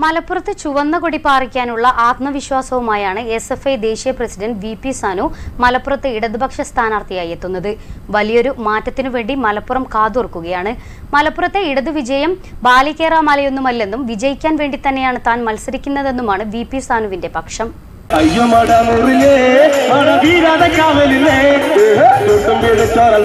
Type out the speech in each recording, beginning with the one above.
മലപ്പുറത്ത് ചുവന്ന കൊടി പാറിക്കാനുള്ള ആത്മവിശ്വാസവുമായാണ് എസ് എഫ് ഐ ദേശീയ പ്രസിഡന്റ് വി പി സാനു മലപ്പുറത്ത് ഇടതുപക്ഷ സ്ഥാനാർത്ഥിയായി എത്തുന്നത്. വലിയൊരു മാറ്റത്തിനു വേണ്ടി മലപ്പുറം കാതോർക്കുകയാണ്. മലപ്പുറത്തെ ഇടതു വിജയം ബാലിക്കേറാമലയൊന്നുമല്ലെന്നും വിജയിക്കാൻ വേണ്ടി തന്നെയാണ് താൻ മത്സരിക്കുന്നതെന്നുമാണ് വി പി സാനുവിന്റെ പക്ഷം. അയ്യോ മഴ മുറിഞ്ഞേ പിടിച്ചോറൽ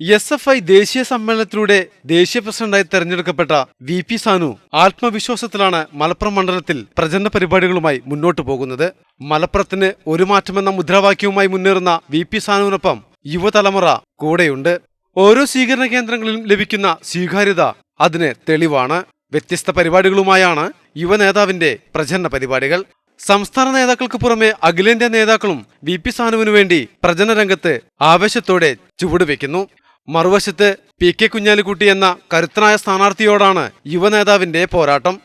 എസ് എഫ് ഐ ദേശീയ സമ്മേളനത്തിലൂടെ ദേശീയ പ്രസിഡന്റായി തെരഞ്ഞെടുക്കപ്പെട്ട വി പി സാനു ആത്മവിശ്വാസത്തിലാണ് മലപ്പുറം മണ്ഡലത്തിൽ പ്രചരണ പരിപാടികളുമായി മുന്നോട്ടു പോകുന്നത്. മലപ്പുറത്തിന് ഒരു മാറ്റമെന്ന മുദ്രാവാക്യവുമായി മുന്നേറുന്ന വി പി സാനുവിനൊപ്പം യുവതലമുറ കൂടെയുണ്ട്. ഓരോ സ്വീകരണ കേന്ദ്രങ്ങളിലും ലഭിക്കുന്ന സ്വീകാര്യത അതിന് തെളിവാണ്. വ്യത്യസ്ത പരിപാടികളുമായാണ് യുവ നേതാവിന്റെ പ്രചരണ പരിപാടികൾ. സംസ്ഥാന നേതാക്കൾക്ക് പുറമെ അഖിലേന്ത്യാ നേതാക്കളും വി പി സാനുവിനു വേണ്ടി പ്രചരണ രംഗത്ത് ആവേശത്തോടെ ചുവടുവെക്കുന്നു. മറുവശത്ത് പി കെ കുഞ്ഞാലിക്കുട്ടി എന്ന കരുത്തനായ സ്ഥാനാർത്ഥിയോടാണ് യുവനേതാവിന്റെ പോരാട്ടം.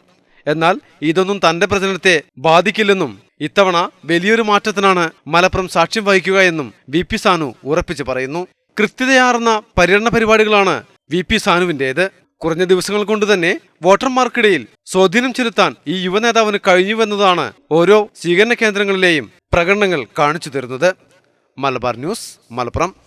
എന്നാൽ ഇതൊന്നും തന്റെ പ്രചരണത്തെ ബാധിക്കില്ലെന്നും ഇത്തവണ വലിയൊരു മാറ്റത്തിനാണ് മലപ്പുറം സാക്ഷ്യം വഹിക്കുക എന്നും വി പി സാനു ഉറപ്പിച്ചു പറയുന്നു. കൃത്യതയാർന്ന പര്യടന പരിപാടികളാണ് വി പി സാനുവിന്റേത്. കുറഞ്ഞ ദിവസങ്ങൾ കൊണ്ട് തന്നെ വോട്ടർമാർക്കിടയിൽ സ്വാധീനം ചെലുത്താൻ ഈ യുവനേതാവിന് കഴിഞ്ഞുവെന്നതാണ് ഓരോ സ്വീകരണ കേന്ദ്രങ്ങളിലെയും പ്രകടനങ്ങൾ കാണിച്ചു തരുന്നത്. മലബാർ ന്യൂസ് മലപ്പുറം.